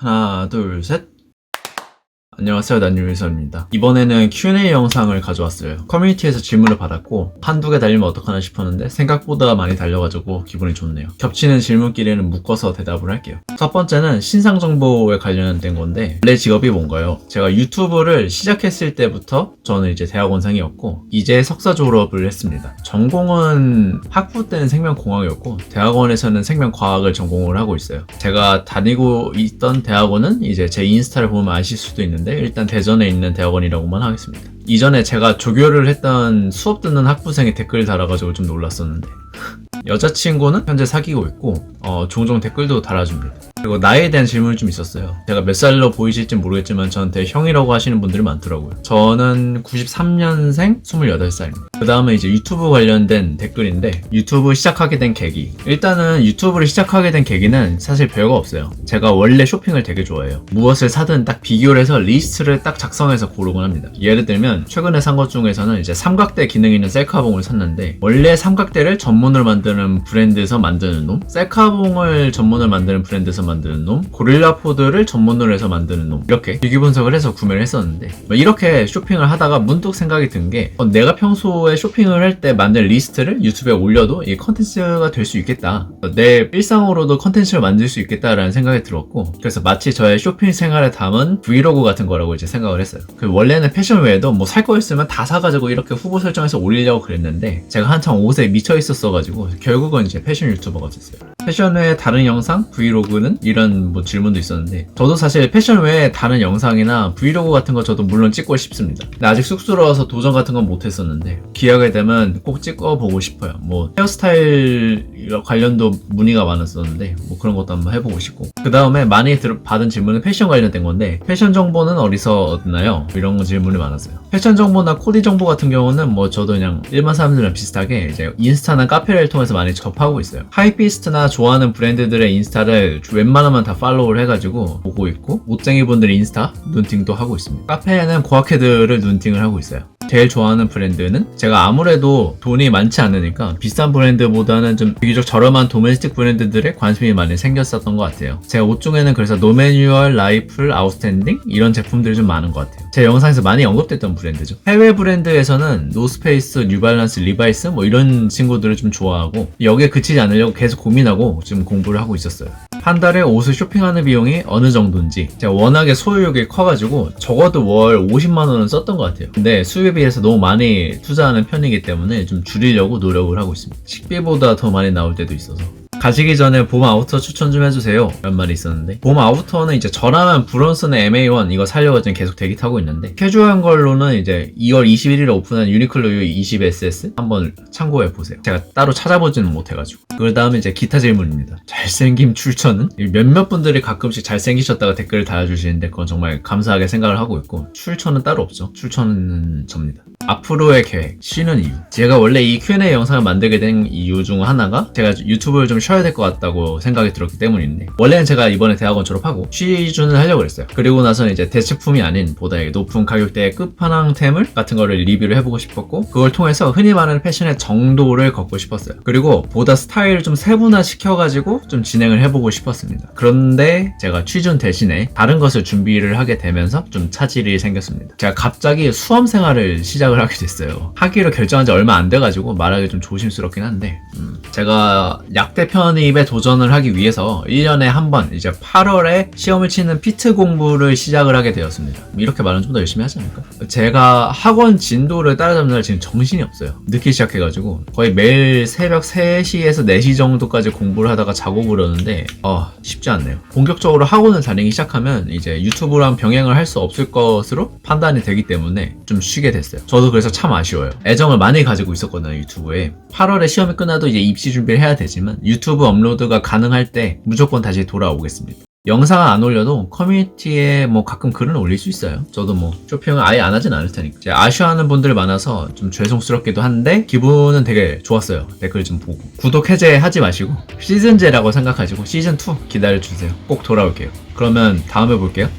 하나, 둘, 셋. 안녕하세요. 난유일선입니다. 이번에는 Q&A 영상을 가져왔어요. 커뮤니티에서 질문을 받았고 한두 개 달리면 어떡하나 싶었는데 생각보다 많이 달려가지고 기분이 좋네요. 겹치는 질문끼리는 묶어서 대답을 할게요. 첫 번째는 신상 정보에 관련된 건데 원래 직업이 뭔가요? 제가 유튜브를 시작했을 때부터 저는 이제 대학원생이었고 이제 석사 졸업을 했습니다. 전공은 학부 때는 생명공학이었고 대학원에서는 생명과학을 전공을 하고 있어요. 제가 다니고 있던 대학원은 이제 제 인스타를 보면 아실 수도 있는데 일단 대전에 있는 대학원이라고만 하겠습니다. 이전에 제가 조교를 했던 수업 듣는 학부생이 댓글 달아가지고 좀 놀랐었는데 여자친구는 현재 사귀고 있고 어, 종종 댓글도 달아줍니다. 그리고 나이에 대한 질문이 좀 있었어요. 제가 몇 살로 보이실지 모르겠지만 저한테 형이라고 하시는 분들이 많더라고요. 저는 93년생 28살입니다. 그 다음에 이제 유튜브 관련된 댓글인데 유튜브 시작하게 된 계기. 일단은 유튜브를 시작하게 된 계기는 사실 별거 없어요. 제가 원래 쇼핑을 되게 좋아해요. 무엇을 사든 딱 비교를 해서 리스트를 딱 작성해서 고르곤 합니다. 예를 들면 최근에 산 것 중에서는 이제 삼각대 기능 있는 셀카봉을 샀는데 원래 삼각대를 전문으로 만 드는 브랜드에서 만드는 놈, 셀카봉을 전문으로 만드는 브랜드에서 만드는 놈, 고릴라 포드를 전문으로 해서 만드는 놈 이렇게 비교 분석을 해서 구매를 했었는데 뭐 이렇게 쇼핑을 하다가 문득 생각이 든 게 내가 평소에 쇼핑을 할 때 만든 리스트를 유튜브에 올려도 이 컨텐츠가 될 수 있겠다. 내 일상으로도 컨텐츠를 만들 수 있겠다라는 생각이 들었고 그래서 마치 저의 쇼핑 생활을 담은 브이로그 같은 거라고 이제 생각을 했어요. 그 원래는 패션 외에도 뭐 살 거 있으면 다 사가지고 이렇게 후보 설정해서 올리려고 그랬는데 제가 한창 옷에 미쳐 있었어가지고 결국은 이제 패션 유튜버가 됐어요. 패션 외에 다른 영상, 브이로그는 이런 뭐 질문도 있었는데 저도 사실 패션 외에 다른 영상이나 브이로그 같은 거 저도 물론 찍고 싶습니다. 근데 아직 쑥스러워서 도전 같은 건 못했었는데 기회가 되면 꼭 찍어보고 싶어요. 뭐 헤어스타일 관련도 문의가 많았었는데 뭐 그런 것도 한번 해보고 싶고 그 다음에 많이 들- 받은 질문은 패션 관련된 건데 패션 정보는 어디서 얻나요? 이런 거 질문이 많았어요. 패션 정보나 코디 정보 같은 경우는 뭐 저도 그냥 일반 사람들이랑 비슷하게 이제 인스타나 카페를 통해서 많이 접하고 있어요. 하이피스트나 좋아하는 브랜드들의 인스타를 웬만하면 다 팔로우를 해가지고 보고 있고 옷쟁이 분들의 인스타 눈팅도 하고 있습니다. 카페에는 고학회들을 눈팅을 하고 있어요. 제일 좋아하는 브랜드는 제가 아무래도 돈이 많지 않으니까 비싼 브랜드보다는 좀 비교적 저렴한 도메스틱 브랜드들에 관심이 많이 생겼었던 것 같아요. 제가 옷 중에는 그래서 노매뉴얼, 라이플, 아웃스탠딩 이런 제품들이 좀 많은 것 같아요. 제 영상에서 많이 언급됐던 브랜드죠. 해외 브랜드에서는 노스페이스, 뉴발란스, 리바이스 뭐 이런 친구들을 좀 좋아하고 여기에 그치지 않으려고 계속 고민하고 지금 공부를 하고 있었어요. 한 달에 옷을 쇼핑하는 비용이 어느 정도인지. 제가 워낙에 소유욕이 커가지고 적어도 월 50만 원은 썼던 것 같아요. 근데 수입에 비해서 너무 많이 투자하는 편이기 때문에 좀 줄이려고 노력을 하고 있습니다. 식비보다 더 많이 나올 때도 있어서 가시기 전에 봄 아우터 추천 좀 해주세요. 이런 말이 있었는데. 봄 아우터는 이제 저렴한 브론슨의 MA1 이거 살려고 지금 계속 대기 타고 있는데. 캐주얼한 걸로는 이제 2월 21일에 오픈한 유니클로 U20SS 한번 참고해 보세요. 제가 따로 찾아보지는 못해가지고. 그 다음에 이제 기타 질문입니다. 잘생김 출처는? 몇몇 분들이 가끔씩 잘생기셨다가 댓글을 달아주시는데 그건 정말 감사하게 생각을 하고 있고 출처는 따로 없죠. 출처는 접니다 앞으로의 계획, 쉬는 이유. 제가 원래 이 Q&A 영상을 만들게 된 이유 중 하나가 제가 유튜브를 좀 쉬어야 될 것 같다고 생각이 들었기 때문인데 원래는 제가 이번에 대학원 졸업하고 취준을 하려고 그랬어요. 그리고 나서는 이제 대체품이 아닌 보다 높은 가격대의 끝판왕템을 같은 거를 리뷰를 해보고 싶었고 그걸 통해서 흔히 말하는 패션의 정도를 걷고 싶었어요. 그리고 보다 스타일을 좀 세분화 시켜가지고 좀 진행을 해보고 싶었습니다. 그런데 제가 취준 대신에 다른 것을 준비를 하게 되면서 좀 차질이 생겼습니다. 제가 갑자기 수험 생활을 시작을 하게 됐어요. 하기로 결정한 지 얼마 안 돼가지고 말하기 좀 조심스럽긴 한데 음, 제가 약대 편입에 도전을 하기 위해서 1년에 한 번 이제 8월에 시험을 치는 피트 공부를 시작을 하게 되었습니다. 이렇게 말하면 좀 더 열심히 하지 않을까? 제가 학원 진도를 따라잡는 날 지금 정신이 없어요. 늦게 시작해가지고 거의 매일 새벽 3시에서 4시 정도까지 공부를 하다가 자고 그러는데 어, 쉽지 않네요. 본격적으로 학원을 다니기 시작하면 이제 유튜브랑 병행을 할 수 없을 것으로 판단이 되기 때문에 좀 쉬게 됐어요. 저도 그래서 참 아쉬워요. 애정을 많이 가지고 있었거든요, 유튜브에. 8월에 시험이 끝나도 이제 입시 준비를 해야 되지만 유튜브 업로드가 가능할 때 무조건 다시 돌아오겠습니다. 영상은 안 올려도 커뮤니티에 뭐 가끔 글은 올릴 수 있어요. 저도 뭐 쇼핑을 아예 안 하진 않을 테니까. 아쉬워하는 분들 많아서 좀 죄송스럽기도 한데 기분은 되게 좋았어요. 댓글 좀 보고. 구독 해제하지 마시고 시즌제라고 생각하시고 시즌2 기다려주세요. 꼭 돌아올게요. 그러면 다음에 볼게요.